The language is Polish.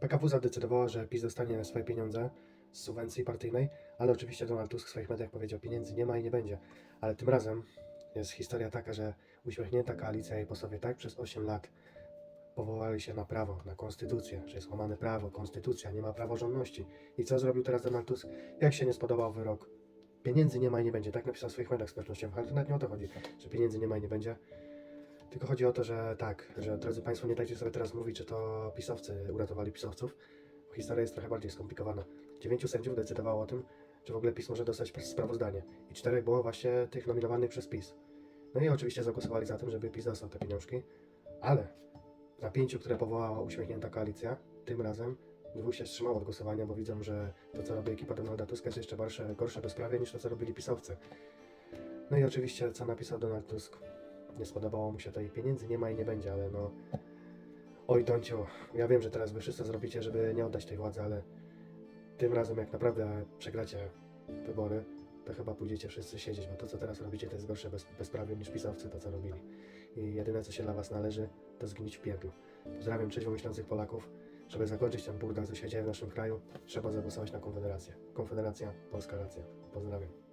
PKW zadecydowała, że PiS dostanie swoje pieniądze z subwencji partyjnej, ale oczywiście Donald Tusk w swoich mediach powiedział, pieniędzy nie ma i nie będzie. Ale tym razem jest historia taka, że uśmiechnięta koalicja i posłowie tak przez 8 lat powołali się na prawo, na konstytucję, że jest łamane prawo, konstytucja, nie ma praworządności. I co zrobił teraz Donald Tusk? Jak się nie spodobał wyrok? Pieniędzy nie ma i nie będzie. Tak napisał w swoich mediach społecznościowych, ale to nawet nie o to chodzi, że pieniędzy nie ma i nie będzie. Tylko chodzi o to, że tak, że drodzy Państwo, nie dajcie sobie teraz mówić, że to pisowcy uratowali pisowców. Bo historia jest trochę bardziej skomplikowana. Dziewięciu sędziów decydowało o tym, że w ogóle PiS może dostać sprawozdanie. I czterech było właśnie tych nominowanych przez PiS. No i oczywiście zagłosowali za tym, żeby PiS dostał te pieniążki, ale na pięciu, które powołała uśmiechnięta koalicja, tym razem dwóch się wstrzymało od głosowania, bo widzą, że to, co robi ekipa Donalda Tuska, jest jeszcze gorsze, gorsze bezprawie niż to, co robili pisowcy. No i oczywiście, co napisał Donald Tusk, nie spodobało mu się to i pieniędzy nie ma i nie będzie, ale no... Oj, Donciu, ja wiem, że teraz wy wszyscy zrobicie, żeby nie oddać tej władzy, ale tym razem, jak naprawdę przegracie wybory, to chyba pójdziecie wszyscy siedzieć, bo to, co teraz robicie, to jest gorsze bez, bezprawie niż pisowcy to, co robili. I jedyne, co się dla was należy, to zgnić w pierdlu. Pozdrawiam trzeźwo myślących Polaków. Żeby zakończyć ten burdel, co się dzieje w naszym kraju, trzeba zagłosować na Konfederację. Konfederacja, Polska racja. Pozdrawiam.